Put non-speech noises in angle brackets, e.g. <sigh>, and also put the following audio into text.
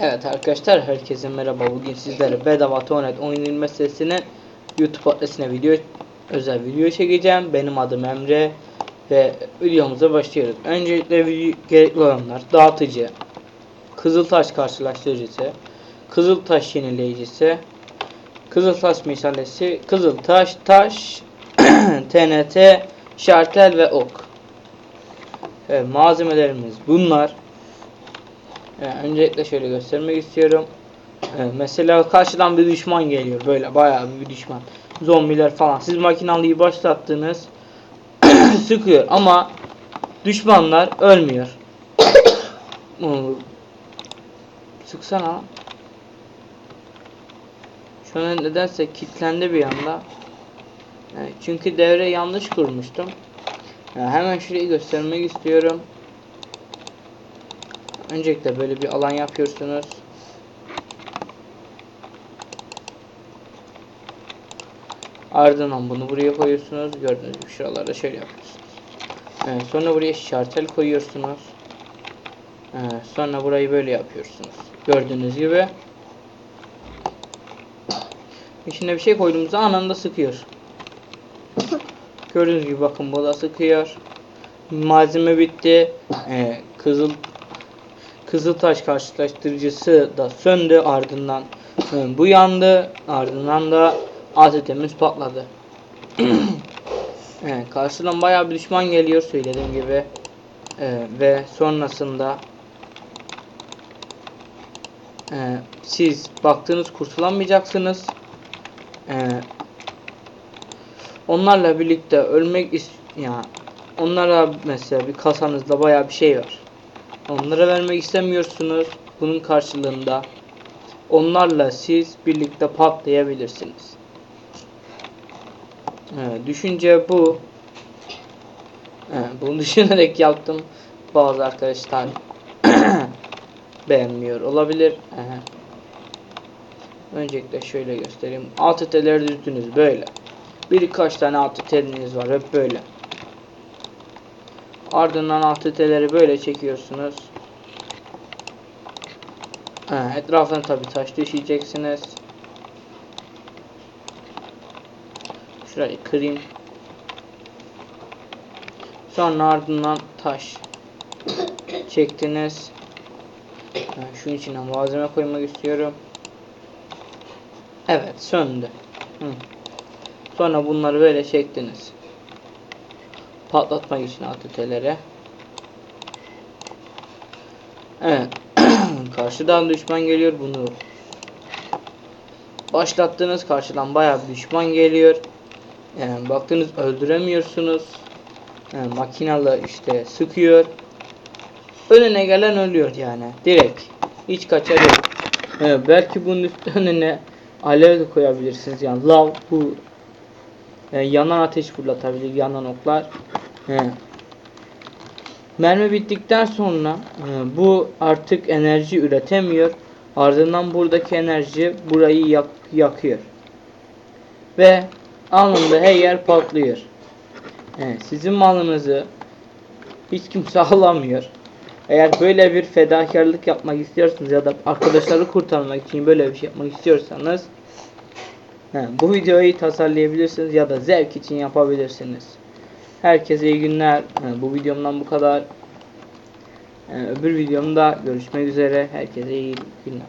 Evet arkadaşlar herkese merhaba. Bugün sizlere bedava Tonet oyun inme YouTube adresine video özel video çekeceğim. Benim adım Emre ve videomuza başlıyoruz. Öncelikle video, gerekli olanlar dağıtıcı, Kızıltaş karşılaştırıcısı, Kızıltaş yenileyicisi, Kızıltaş meşalesi, Kızıltaş, taş, <clears throat> TNT, şartel ve ok. Evet, malzemelerimiz bunlar. Yani öncelikle şöyle göstermek istiyorum. Ee, mesela karşıdan bir düşman geliyor böyle bayağı bir düşman. Zombiler falan. Siz makinalıyı başlattınız. <clears throat> sıkıyor ama düşmanlar ölmüyor. Hmm. Sıksana. Şu an nedense kilitlendi bir anda. Yani çünkü devre yanlış kurmuştum. Hemen şurayı göstermek istiyorum. Öncelikle böyle bir alan yapıyorsunuz. Ardından bunu buraya koyuyorsunuz. Gördüğünüz gibi şuralarda şöyle yapıyorsunuz. Evet, sonra buraya şartel koyuyorsunuz. Evet, sonra burayı böyle yapıyorsunuz. Gördüğünüz gibi. İçine bir şey koyduğumuzda anında sıkıyor. Gördüğünüz gibi bakın bu da sıkıyor. Malzeme bitti. Ee, kızıl Kızıltaş karşılaştırıcısı da söndü ardından e, bu yandı ardından da ATT'miz patladı. <clears throat> evet, karşıdan bayağı bir düşman geliyor söylediğim gibi e, ve sonrasında e, siz baktığınız kurtulamayacaksınız. E, onlarla birlikte ölmek ist yani onlara mesela bir kasanızda bayağı bir şey var. Onlara vermek istemiyorsunuz. Bunun karşılığında onlarla siz birlikte patlayabilirsiniz. Evet, düşünce bu. Evet, bunu <laughs> düşünerek yaptım. Bazı arkadaşlar <clears throat> beğenmiyor olabilir. Evet. Öncelikle şöyle göstereyim. Alt teleri düzdünüz böyle. Birkaç tane alt teliniz var hep böyle. Ardından alt teleri böyle çekiyorsunuz. Ha, etrafına tabi taş düşeceksiniz. Şurayı kırayım. Sonra ardından taş çektiniz. Ha, şunun içine malzeme koymak istiyorum. Evet söndü. Hı. Sonra bunları böyle çektiniz patlatmak için ATT'lere. Evet. <clears throat> Karşıdan düşman geliyor bunu. Başlattığınız karşıdan bayağı düşman geliyor. Yani baktınız öldüremiyorsunuz. Yani makinalı işte sıkıyor. Önüne gelen ölüyor yani. Direkt. Hiç kaçar yok. Evet, belki bunun önüne alev de koyabilirsiniz. Yani lav bu yani yanan ateş fırlatabilir. Yanan oklar. Mermi bittikten sonra e, bu artık enerji üretemiyor. Ardından buradaki enerji burayı yak yakıyor. Ve anında her yer patlıyor. Evet, sizin malınızı hiç kimse <laughs> alamıyor. Eğer böyle bir fedakarlık yapmak istiyorsanız ya da arkadaşları kurtarmak için böyle bir şey yapmak istiyorsanız bu videoyu tasarlayabilirsiniz ya da zevk için yapabilirsiniz. Herkese iyi günler. Bu videomdan bu kadar. Öbür videomda görüşmek üzere. Herkese iyi günler.